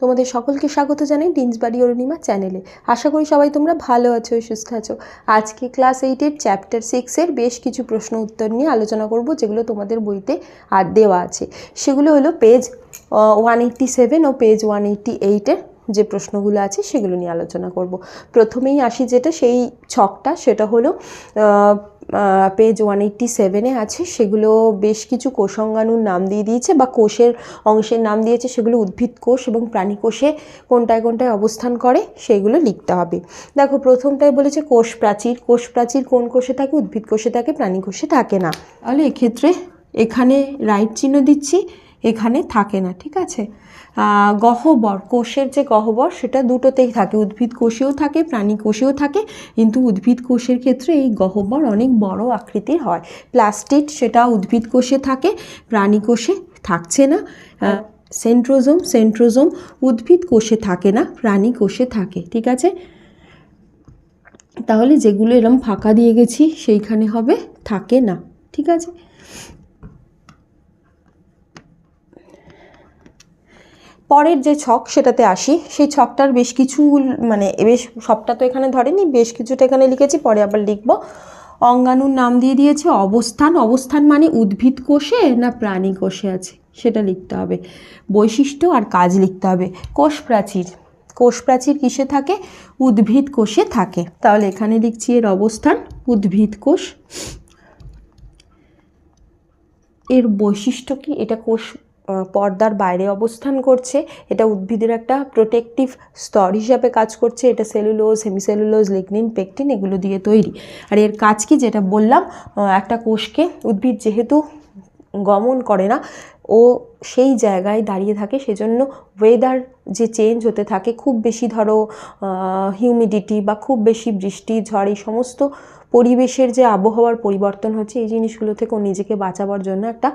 তোমাদের সকলকে স্বাগত জানাই ডিন্সবাড়ি অরুণিমা চ্যানেলে আশা করি সবাই তোমরা ভালো আছো, সুস্থ আছো। আজকে ক্লাস এইটের চ্যাপ্টার সিক্সের বেশ কিছু প্রশ্ন উত্তর নিয়ে আলোচনা করব, যেগুলো তোমাদের বইতে আর দেওয়া আছে। সেগুলো হলো পেজ ওয়ান এইট্টি সেভেন ও পেজ ওয়ান এইট্টি এইটের যে প্রশ্নগুলো আছে, সেগুলো নিয়ে আলোচনা করব। প্রথমেই আসি যেটা, সেই ছকটা, সেটা হলো পেজ ওয়ান এইট্টি সেভেনে আছে। সেগুলো বেশ কিছু কোষাঙ্গাণুর নাম দিয়ে দিয়েছে বা কোষের অংশের নাম দিয়েছে। সেগুলো উদ্ভিদ কোষ এবং প্রাণী কোষে কোনটায় কোনটায় অবস্থান করে সেইগুলো লিখতে হবে। দেখো, প্রথমটায় বলেছে কোষ প্রাচীর। কোষ প্রাচীর কোন কোষে থাকে? উদ্ভিদ কোষে থাকে, প্রাণী কোষে থাকে না। তাহলে এক্ষেত্রে এখানে রাইট চিহ্ন দিচ্ছি, এখানে থাকে না, ঠিক আছে? গহ্বর, কোষের যে গহ্বর, সেটা দুটোতেই থাকে। উদ্ভিদ কোষেও থাকে, প্রাণী কোষেও থাকে, কিন্তু উদ্ভিদ কোষের ক্ষেত্রে এই গহ্বর অনেক বড় আকৃতির হয়। প্লাস্টিড, সেটা উদ্ভিদ কোষে থাকে, প্রাণী কোষে থাকছে না। সেন্ট্রোজোম সেন্ট্রোজোম উদ্ভিদ কোষে থাকে না, প্রাণী কোষে থাকে, ঠিক আছে? তাহলে যেগুলো এরম ফাঁকা দিয়ে গেছি, সেইখানে হবে, থাকে না, ঠিক আছে? পরের যে ছক সেটাতে আসি, সেই ছকটার বেশ কিছু মানে বেশ সবটা তো এখানে ধরেনি, বেশ কিছুটা এখানে লিখেছি, পরে আবার লিখব। অঙ্গাণুর নাম দিয়ে দিয়েছে, অবস্থান। অবস্থান মানে উদ্ভিদ কোষে না প্রাণী কোষে আছে, সেটা লিখতে হবে। বৈশিষ্ট্য আর কাজ লিখতে হবে। কোষ প্রাচীর। কোষ প্রাচীর কিসে থাকে? উদ্ভিদ কোষে থাকে। তাহলে এখানে লিখছি এর অবস্থান, উদ্ভিদ কোষ। এর বৈশিষ্ট্য কি? এটা কোষ পর্দার বাইরে অবস্থান করছে। এটা উদ্ভিদের একটা প্রোটেকটিভ স্তর হিসাবে কাজ করছে। এটা সেলুলোজ হেমিসেলুলোজ লিগনিন পেকটিন এগুলো দিয়ে তৈরি। আর এর কাজ কি? যেটা বললাম একটা কোষকে উদ্ভিদ যেহেতু গমন করে না, ও সেই জায়গায় দাঁড়িয়ে থাকে। সেজন্য ওয়েদার যে চেঞ্জ হতে থাকে, খুব বেশি ধরো হিউমিডিটি বা খুব বেশি বৃষ্টি, ঝড়, এই সমস্ত পরিবেশের যে আবহাওয়ার পরিবর্তন হচ্ছে, এই জিনিসগুলো থেকে নিজেকে বাঁচাবার জন্য একটা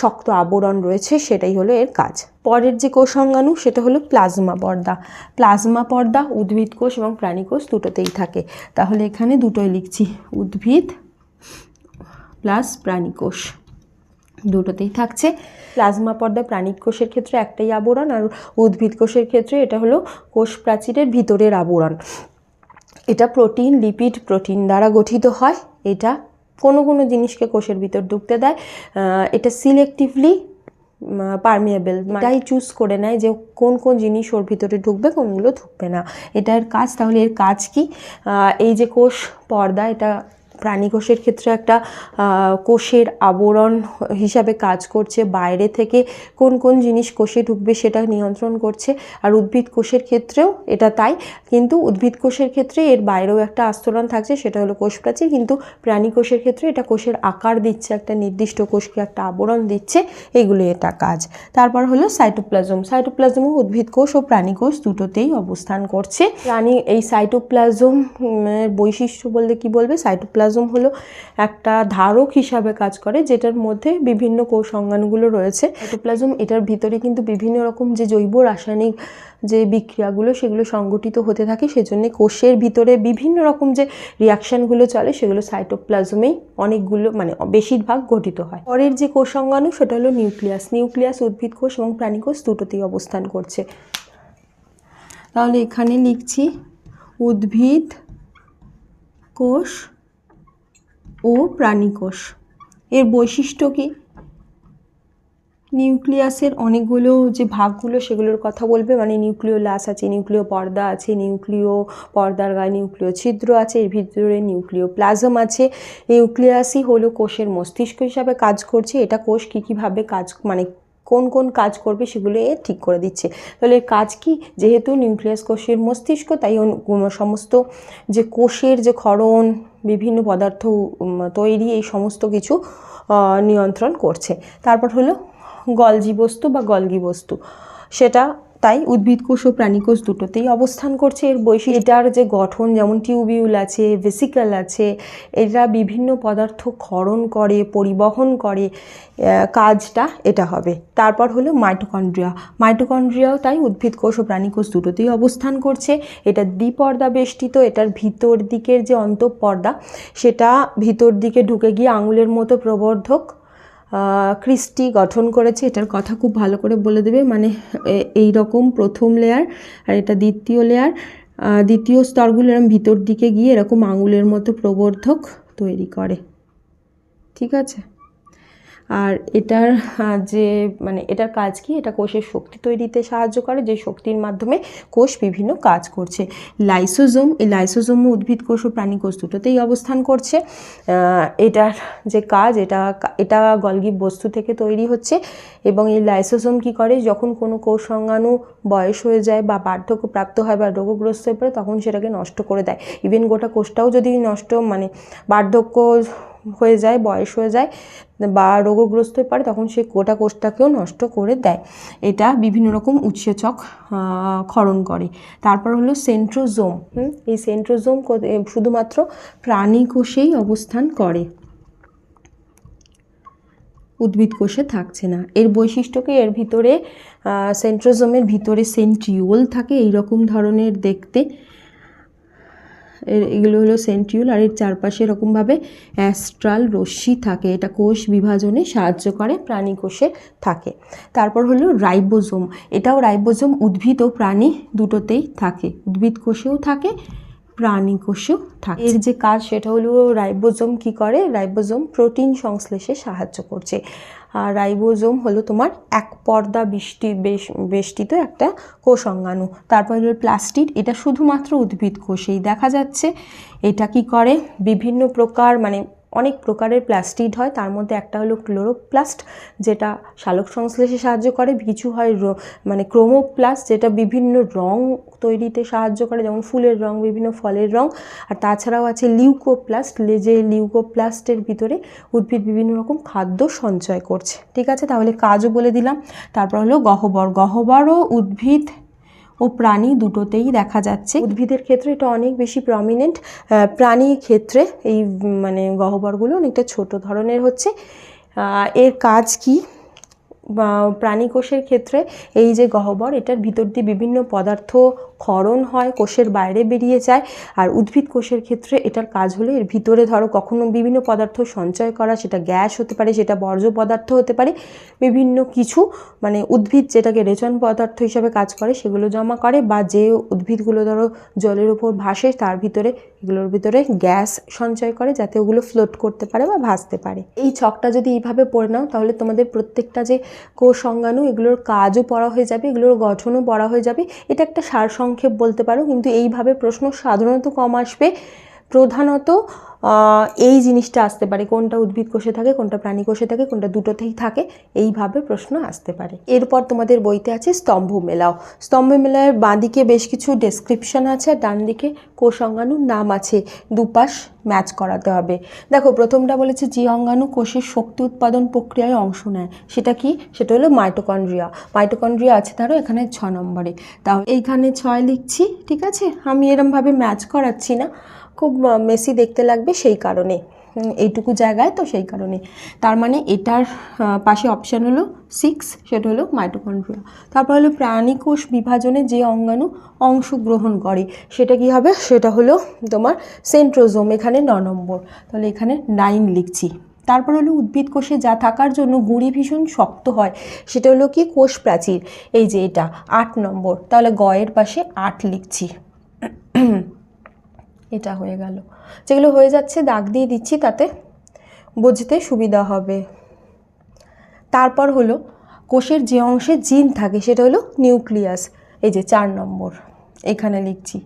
শক্ত আবরণ রয়েছে, সেটাই হলো এর কাজ। পরের যে কোষাঙ্গাণু, সেটা হলো প্লাজমা পর্দা। প্লাজমা পর্দা, উদ্ভিদ কোষ এবং প্রাণী কোষ দুটোতেই থাকে। তাহলে এখানে দুটোই লিখছি, উদ্ভিদ প্লাস প্রাণী কোষ দুটোতেই থাকছে। প্লাজমা পর্দা প্রাণী কোষের ক্ষেত্রে একটাই আবরণ, আর উদ্ভিদ কোষের ক্ষেত্রে এটা হলো কোষ প্রাচীরের ভিতরের আবরণ। এটা প্রোটিন লিপিড প্রোটিন দ্বারা গঠিত হয়। এটা কোনো কোনো জিনিসকে কোষের ভিতর ঢুকতে দেয়। এটা সিলেক্টিভলি পারমিয়েবল তাই চুজ করে নেয় যে কোন কোন জিনিস ওর ভিতরে ঢুকবে, কোনগুলো ঢুকবে না। এটার কাজ, তাহলে এর কাজ কি? এই যে কোষ পর্দা, এটা প্রাণী কোষের ক্ষেত্রে একটা কোষের আবরণ হিসাবে কাজ করছে, বাইরে থেকে কোন কোন জিনিস কোষে ঢুকবে সেটা নিয়ন্ত্রণ করছে, আর উদ্ভিদ কোষের ক্ষেত্রেও এটা তাই, কিন্তু উদ্ভিদ কোষের ক্ষেত্রে এর বাইরেও একটা আস্তরণ থাকছে, সেটা হলো কোষ প্রাচীর কিন্তু প্রাণী কোষের ক্ষেত্রে এটা কোষের আকার দিচ্ছে, একটা নির্দিষ্ট কোষকে একটা আবরণ দিচ্ছে, এগুলো এটা কাজ। তারপর হলো সাইটোপ্লাজম সাইটোপ্লাজমও উদ্ভিদ কোষ ও প্রাণী কোষ দুটোতেই অবস্থান করছে। প্রাণী এই সাইটোপ্লাজম বৈশিষ্ট্য বলতে কি বলবে? সাইটোপ্লাজম হলো একটা ধারক হিসাবে কাজ করে, যেটার মধ্যে বিভিন্ন অঙ্গাণুগুলো রয়েছে। সাইটোপ্লাজম, এটার ভিতরে কিন্তু বিভিন্ন রকম যে জৈব রাসায়নিক যে বিক্রিয়াগুলো, সেগুলো সংগঠিত হতে থাকে। সেজন্য কোষের ভিতরে বিভিন্ন রকম যে রিয়াকশানগুলো চলে, সেগুলো সাইটোপ্লাজমেই অনেকগুলো মানে বেশিরভাগ গঠিত হয়। পরের যে কোষ অঙ্গাণু সেটা হলো নিউক্লিয়াস। নিউক্লিয়াস উদ্ভিদ কোষ এবং প্রাণী কোষ দুটোতেই অবস্থান করছে। তাহলে এখানে লিখছি, উদ্ভিদ কোষ ও প্রাণী কোষ এর বৈশিষ্ট্য কী? নিউক্লিয়াসের অনেকগুলো যে ভাগগুলো সেগুলোর কথা বলবে মানে নিউক্লিয় লাস আছে, নিউক্লিয় পর্দা আছে, নিউক্লিয় পর্দার গায়ে নিউক্লিয় ছিদ্র আছে, এর ভিতরে নিউক্লিয় প্লাজম আছে। নিউক্লিয়াসই হলো কোষের মস্তিষ্ক হিসাবে কাজ করছে। এটা কোষ কী কীভাবে কাজ মানে কোন কোন কাজ করবে সেগুলো এ ঠিক করে দিচ্ছে। তাহলে কাজ কি? যেহেতু নিউক্লিয়াস কোষের মস্তিষ্ক, তাই সমস্ত যে কোষের যে ক্ষরণ, বিভিন্ন পদার্থ তৈরি এই সমস্ত কিছু নিয়ন্ত্রণ করছে। তারপর হলো গলজি বস্তু বা গলগি বস্তু। সেটা তাই উদ্ভিদ কোষ ও প্রাণী কোষ দুটোতেই অবস্থান করছে এর বৈশিষ্ট্য। এটার যে গঠন, যেমন টিউবিউল আছে ভেসিক্যাল আছে, এরা বিভিন্ন পদার্থ ক্ষরণ করে, পরিবহন করে কাজটা এটা হবে। তারপর হলো মাইটোকন্ড্রিয়া। মাইটোকন্ড্রিয়াও তাই উদ্ভিদ কোষ ও প্রাণী কোষ দুটোতেই অবস্থান করছে। এটা দ্বিপর্দা বেষ্টিত, এটার ভিতর দিকের যে অন্তঃপর্দা, সেটা ভিতর দিকে ঢুকে গিয়ে আঙুলের মতো প্রবর্ধক ক্রিস্টি গঠন করেছে, এটার কথা খুব ভালো করে বলে দেবে। মানে এই রকম প্রথম লেয়ার আর এটা দ্বিতীয় লেয়ার দ্বিতীয় স্তরগুলো এরকম ভিতর দিকে গিয়ে এরকম আঙুলের মতো প্রবর্ধক তৈরি করে। ঠিক আছে? আর এটার যে মানে এটার কাজ কি? এটা কোষের শক্তি তৈরিতে সাহায্য করে, যে শক্তির মাধ্যমে কোষ বিভিন্ন কাজ করছে। লাইসোজোম, এই লাইসোজোম উদ্ভিদ কোষ ও প্রাণী কোষ দুটোতেই অবস্থান করছে। এটার যে কাজ, এটা এটা গলগি বস্তু থেকে তৈরি হচ্ছে এবং এই লাইসোজোম কি করে? যখন কোনো কোষ অঙ্গাণু বয়স হয়ে যায় বা বার্ধক্য প্রাপ্ত হয় বা রোগগ্রস্ত হয়ে পড়ে, তখন সেটাকে নষ্ট করে দেয়। ইভেন গোটা কোষটাও যদি নষ্ট মানে বার্ধক্য হয়ে যায়, বয়স হয়ে যায় বা রোগগ্রস্ত হয়ে পড়ে, তখন সেই গোটা কোষটাকেও নষ্ট করে দেয়। এটা বিভিন্ন রকম উৎসেচক ক্ষরণ করে। তারপর হলো সেন্ট্রোজোম। এই সেন্ট্রোজোম শুধুমাত্র প্রাণী কোষেই অবস্থান করে। উদ্ভিদ কোষে থাকছে না। এর বৈশিষ্ট্যকে এর ভিতরে সেন্ট্রোজোমের ভিতরে সেন্ট্রিওল থাকে এই রকম ধরনের দেখতে। এগুলো হলো সেন্ট্রিওল আর এর চারপাশে এরকমভাবে অ্যাস্ট্রাল রশ্মি থাকে। এটা কোষ বিভাজনে সাহায্য করে, প্রাণী কোষে থাকে। তারপর হলো রাইবোজোম। এটাও রাইবোজোম উদ্ভিদ ও প্রাণী দুটোতেই থাকে। উদ্ভিদ কোষেও থাকে, প্রাণী কোষেও থাকে। এর যে কাজ সেটা হলো রাইবোজোম কি করে? রাইবোজোম প্রোটিন সংশ্লেষে সাহায্য করছে। রাইবোজোম হলো তোমার এক পর্দা বৃষ্টি বেশ বেষ্টিত একটা কোষ অঙ্গাণু তারপর প্লাস্টিড, এটা শুধুমাত্র উদ্ভিদ কোষেই দেখা যাচ্ছে। এটা কি করে? বিভিন্ন প্রকার মানে অনেক প্রকারের প্লাস্টিড হয়। তার মধ্যে একটা হলো ক্লোরোপ্লাস্ট, যেটা সালোক সংশ্লেষে সাহায্য করে। কিছু হয় মানে ক্রোমোপ্লাস্ট, যেটা বিভিন্ন রং তৈরিতে সাহায্য করে, যেমন ফুলের রং, বিভিন্ন ফলের রং। আর তাছাড়াও আছে লিউকোপ্লাস্ট যে লিউকোপ্লাস্টের ভিতরে উদ্ভিদ বিভিন্ন রকম খাদ্য সঞ্চয় করছে। ঠিক আছে? তাহলে কাজও বলে দিলাম। তারপর হলো গহ্বর। গহ্বরও উদ্ভিদ ও প্রাণী দুটোতেই দেখা যাচ্ছে। উদ্ভিদের ক্ষেত্রে এটা অনেক বেশি প্রমিনেন্ট প্রাণী ক্ষেত্রে এই মানে গহ্বরগুলো অনেকটা ছোট ধরনের হচ্ছে। এর কাজ কি? প্রাণী কোষের ক্ষেত্রে এই যে গহ্বর, এটার ভিতর দিয়ে বিভিন্ন পদার্থ ক্ষরণ হয়, কোষের বাইরে বেরিয়ে যায়। আর উদ্ভিদ কোষের ক্ষেত্রে এটার কাজ হলো এর ভিতরে ধরো কখনো বিভিন্ন পদার্থ সঞ্চয় করা, সেটা গ্যাস হতে পারে, সেটা বর্জ্য পদার্থ হতে পারে, বিভিন্ন কিছু মানে উদ্ভিদ যেটাকে রেচন পদার্থ হিসাবে কাজ করে সেগুলো জমা করে বা যে উদ্ভিদগুলো ধরো জলের উপর ভাসে তার ভিতরে, এগুলোর ভিতরে গ্যাস সঞ্চয় করে যাতে ওগুলো ফ্লোট করতে পারে বা ভাসতে পারে। এই ছকটা যদি এইভাবে পড়ে নাও, তাহলে তোমাদের প্রত্যেকটা যে কোষ অঙ্গাণু, এগুলোর কাজও পড়া হয়ে যাবে, এগুলোর গঠনও পড়া হয়ে যাবে। এটা একটা সারসংক্ষেপ বলতে পারো কিন্তু এইভাবে প্রশ্ন সাধারণত কম আসবে। প্রধানত এই জিনিসটা আসতে পারে, কোনটা উদ্ভিদ কোষে থাকে, কোনটা প্রাণী কোষে থাকে, কোনটা দুটোতেই থাকে, এইভাবে প্রশ্ন আসতে পারে। এরপর তোমাদের বইতে আছে স্তম্ভ মেলাও স্তম্ভ মেলার বাঁদিকে বেশ কিছু ডেসক্রিপশন আছে, আর ডান দিকে কোষ অঙ্গাণুর নাম আছে, দুপাশ ম্যাচ করাতে হবে। দেখো, প্রথমটা বলেছে যে অঙ্গাণু কোষের শক্তি উৎপাদন প্রক্রিয়ায় অংশ নেয়। সেটা কি? সেটা হলো মাইটোকন্ড্রিয়া। মাইটোকন্ড্রিয়া আছে ধরো এখানে ছ নম্বরে। তাও এইখানে ছয় লিখছি, ঠিক আছে? আমি এরমভাবে ম্যাচ করাচ্ছি না। খুব মেসি দেখতে লাগবে সেই কারণে। এইটুকু জায়গায় তো সেই কারণে। তার মানে এটার পাশে অপশান হলো সিক্স সেটা হলো মাইটোকন্ড্রিয়া তারপর হলো প্রাণী কোষ বিভাজনে যে অঙ্গাণু অংশগ্রহণ করে, সেটা কি হবে? সেটা হলো তোমার সেন্ট্রোজোম এখানে ন নম্বর। তাহলে এখানে নাইন লিখছি। তারপর হলো উদ্ভিদ কোষে যা থাকার জন্য গুঁড়ি ভীষণ শক্ত হয়, সেটা হলো কি? কোষ প্রাচীর এই যে এটা, আট নম্বর। তাহলে গয়ের পাশে আট লিখছি। এটা হয়ে গেল। যেগুলো হয়ে যাচ্ছে দাগ দিয়ে দিচ্ছি তাতে বুঝতে সুবিধা হবে। তারপর হলো কোষের যে অংশে জিন থাকে সেটা হলো নিউক্লিয়াস, এই যে চার নম্বর। এখানে লিখছি।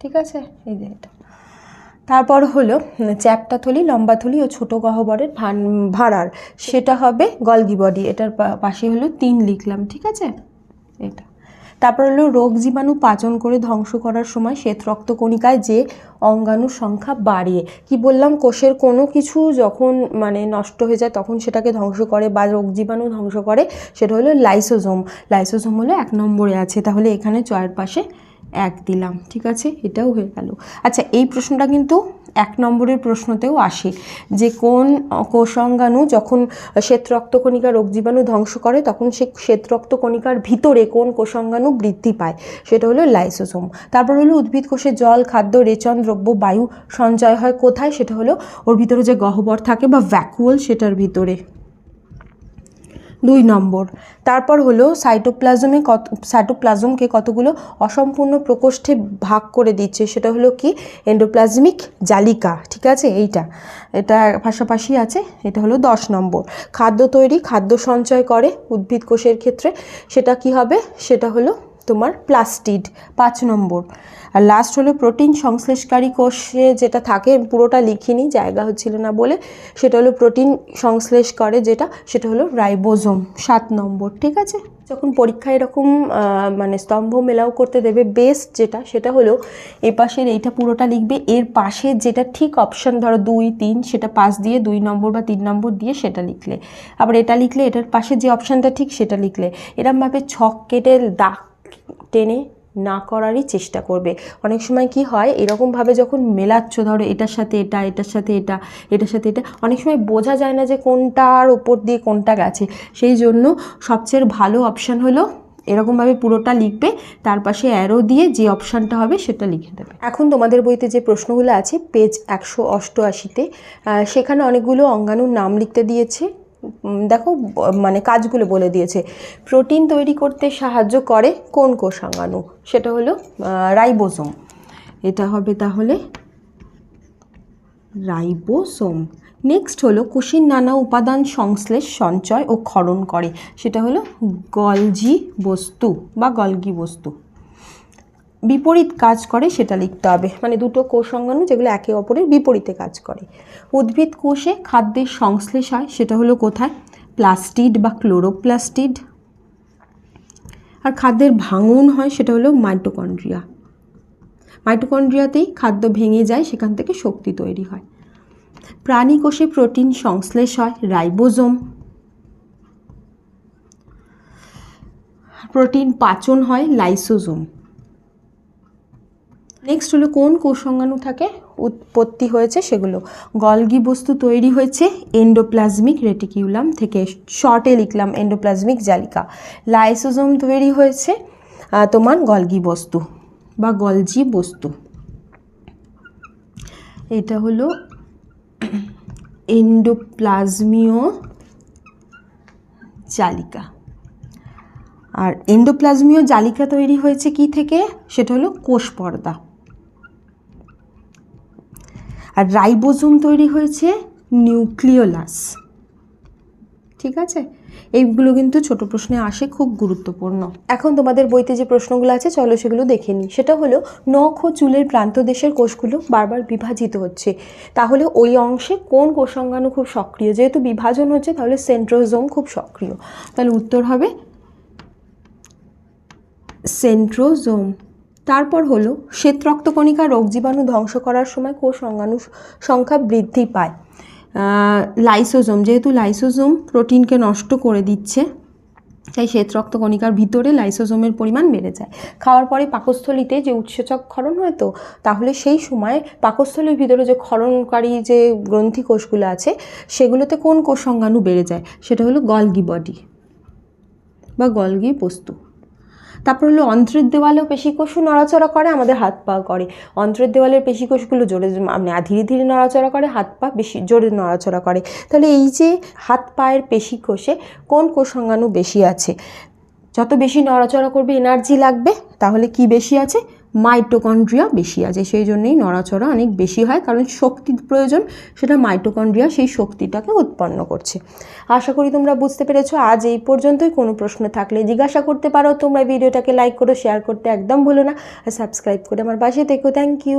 ঠিক আছে? এই যে এটা। তারপর হলো চ্যাপ্টা থলি লম্বা থলি ও ছোট গহ্বরের ভাড়ার। সেটা হবে গলগি বডি। এটার পাশে হলো তিন লিখলাম। ঠিক আছে? এটা। তারপর হলো রোগ জীবাণু পাচন করে ধ্বংস করার সময় শ্বেত রক্তকণিকায় যে অঙ্গাণুর সংখ্যা বাড়িয়ে। কি বললাম? কোষের কোনো কিছু যখন মানে নষ্ট হয়ে যায় তখন সেটাকে ধ্বংস করে বা রোগ জীবাণু ধ্বংস করে, সেটা হলো লাইসোজোম। লাইসোজোম হলো এক নম্বরে আছে। তাহলে এখানে চয়ের পাশে এক দিলাম, ঠিক আছে? এটাও হয়ে গেল। আচ্ছা এই প্রশ্নটা কিন্তু এক নম্বরের প্রশ্নতেও আসে যে কোন কোষাঙ্গাণু যখন শ্বেত রক্তকণিকা রোগ জীবাণু ধ্বংস করে, তখন সে শ্বেত রক্তকণিকার ভিতরে কোন কোষাঙ্গাণু বৃদ্ধি পায়? সেটা হলো লাইসোসোম। তারপর হলো উদ্ভিদ কোষে জল, খাদ্য, রেচন, দ্রব্য, বায়ু সঞ্চয় হয় কোথায়? সেটা হলো ওর ভিতরে যে গহ্বর থাকে বা ভ্যাকুয়াল সেটার ভিতরে। দুই নম্বর। তারপর হলো সাইটোপ্লাজমে কত সাইটোপ্লাজমকে কতগুলো অসম্পূর্ণ প্রকোষ্ঠে ভাগ করে দিচ্ছে, সেটা হলো কি? এন্ডোপ্লাজমিক জালিকা, ঠিক আছে? এইটা। এটা পাশাপাশি আছে, এটা হলো দশ নম্বর। খাদ্য তৈরি, খাদ্য সঞ্চয় করে উদ্ভিদ কোষের ক্ষেত্রে। সেটা কি হবে? সেটা হলো তোমার প্লাস্টিড, পাঁচ নম্বর। আর লাস্ট হলো প্রোটিন সংশ্লেষকারী কোষে যেটা থাকে পুরোটা লিখিনি, জায়গা হচ্ছিল না বলে। সেটা হলো প্রোটিন সংশ্লেষ করে যেটা, সেটা হলো রাইবোজোম সাত নম্বর, ঠিক আছে? যখন পরীক্ষায় এরকম মানে স্তম্ভ মেলাও করতে দেবে বেস্ট যেটা, সেটা হলো এ পাশের, এইটা পুরোটা লিখবে, এর পাশে যেটা ঠিক অপশান ধরো দুই, তিন, সেটা পাশ দিয়ে, দুই নম্বর বা তিন নম্বর দিয়ে সেটা লিখলে। আবার এটা লিখলে, এটার পাশে যে অপশানটা ঠিক, সেটা লিখলে। এরমভাবে ছক কেটে দাগ টেনে না করারই চেষ্টা করবে। অনেক সময় কি হয়, এরকমভাবে যখন মেলাচ্ছ, ধরো এটার সাথে এটা, এটার সাথে এটা, এটার সাথে এটা, অনেক সময় বোঝা যায় না যে কোনটার ওপর দিয়ে কোনটা গেছে। সেই জন্য সবচেয়ে ভালো অপশান হলো এরকমভাবে পুরোটা লিখবে, তার পাশে অ্যারো দিয়ে যে অপশানটা হবে সেটা লিখে দেবে। এখন তোমাদের বইতে যে প্রশ্নগুলো আছে পেজ একশো অষ্টআশিতে সেখানে অনেকগুলো অঙ্গাণুর নাম লিখতে দিয়েছে। দেখো মানে কাজগুলো বলে দিয়েছে। প্রোটিন তৈরি করতে সাহায্য করে কোন কোষাঙ্গাণু সেটা হলো রাইবোসোম। এটা হবে তাহলে রাইবোসোম। নেক্সট হলো, কোষের নানা উপাদান সংশ্লেষ সঞ্চয় ও ক্ষরণ করে। সেটা হলো গলজি বস্তু বা গলগি বস্তু। বিপরীত কাজ করে, সেটা লিখতে হবে। মানে দুটো কোষ অঙ্গাণু যেগুলো একে অপরের বিপরীতে কাজ করে। উদ্ভিদ কোষে খাদ্যের সংশ্লেষ হয়, সেটা হলো কোথায়? প্লাস্টিড বা ক্লোরোপ্লাস্টিড। আর খাদ্যের ভাঙন হয়, সেটা হলো মাইটোকন্ড্রিয়া। মাইটোকন্ড্রিয়াতেই খাদ্য ভেঙে যায়, সেখান থেকে শক্তি তৈরি হয়। প্রাণী কোষে প্রোটিন সংশ্লেষ হয়, রাইবোজোম। প্রোটিন পাচন হয়, লাইসোজোম। নেক্সট হলো কোন কোষাঙ্গাণু থাকে? উৎপত্তি হয়েছে সেগুলো। গলগি বস্তু তৈরি হয়েছে এন্ডোপ্লাজমিক রেটিকিউলাম থেকে। শর্টে লিখলাম এন্ডোপ্লাজমিক জালিকা। লাইসোজোম তৈরি হয়েছে তোমার গলগি বস্তু বা গলজি বস্তু। এটা হলো এন্ডোপ্লাজমীয় জালিকা। আর এন্ডোপ্লাজমীয় জালিকা তৈরি হয়েছে কি থেকে? সেটা হলো কোষ পর্দা। আর রাইবোজোম তৈরি হয়েছে নিউক্লিওলাস। ঠিক আছে? এইগুলো কিন্তু ছোট প্রশ্নে আসে, খুব গুরুত্বপূর্ণ। এখন তোমাদের বইতে যে প্রশ্নগুলো আছে, চলো সেগুলো দেখে নিই। সেটা হলো, নখ ও চুলের প্রান্তদেশের কোষগুলো বারবার বিভাজিত হচ্ছে। তাহলে ওই অংশে কোন কোষাঙ্গাণু খুব সক্রিয়? যেহেতু বিভাজন হচ্ছে, তাহলে সেন্ট্রোজোম খুব সক্রিয়। তাহলে উত্তর হবে, সেন্ট্রোজোম। তারপর হলো শ্বেত রক্তকণিকা রোগ জীবাণু ধ্বংস করার সময় কোষ অঙ্গাণু সংখ্যা বৃদ্ধি পায়। লাইসোজোম, যেহেতু লাইসোজোম প্রোটিনকে নষ্ট করে দিচ্ছে, তাই শ্বেত রক্তকণিকার ভিতরে লাইসোজোমের পরিমাণ বেড়ে যায়। খাওয়ার পরে পাকস্থলিতে যে উৎসেচক ক্ষরণ হয় তো, তাহলে সেই সময় পাকস্থলীর ভিতরে যে ক্ষরণকারী যে গ্রন্থি কোষগুলো আছে, সেগুলোতে কোন কোষ অঙ্গাণু বেড়ে যায়? সেটা হলো গলগি বডি বা গলগি বস্তু। তারপর হলো অন্ত্রের দেওয়ালেও পেশিকোষও নড়াচড়া করে, আমাদের হাত পা করে অন্ত্রের দেওয়ালের পেশিকোষগুলো জোরে মানে ধীরে ধীরে নড়াচড়া করে, হাত পা বেশি জোরে নড়াচড়া করে। তাহলে এই যে হাত পায়ের পেশিকোষে কোন কোষাঙ্গাণু বেশি আছে? যত বেশি নড়াচড়া করবে এনার্জি লাগবে, তাহলে কি বেশি আছে? মাইটোকন্ড্রিয়া বেশি আছে, সেই জন্যেই নড়াচড়া অনেক বেশি হয়, কারণ শক্তির প্রয়োজন, সেটা মাইটোকন্ড্রিয়া সেই শক্তিটাকে উৎপন্ন করছে। আশা করি তোমরা বুঝতে পেরেছ, আজ এই পর্যন্তই, কোনো প্রশ্ন থাকলে জিজ্ঞাসা করতে পারো, তোমরা ভিডিওটাকে লাইক করো শেয়ার করতে একদম ভুলো না, আর সাবস্ক্রাইব করে আমার পাশে থেকো থ্যাংক ইউ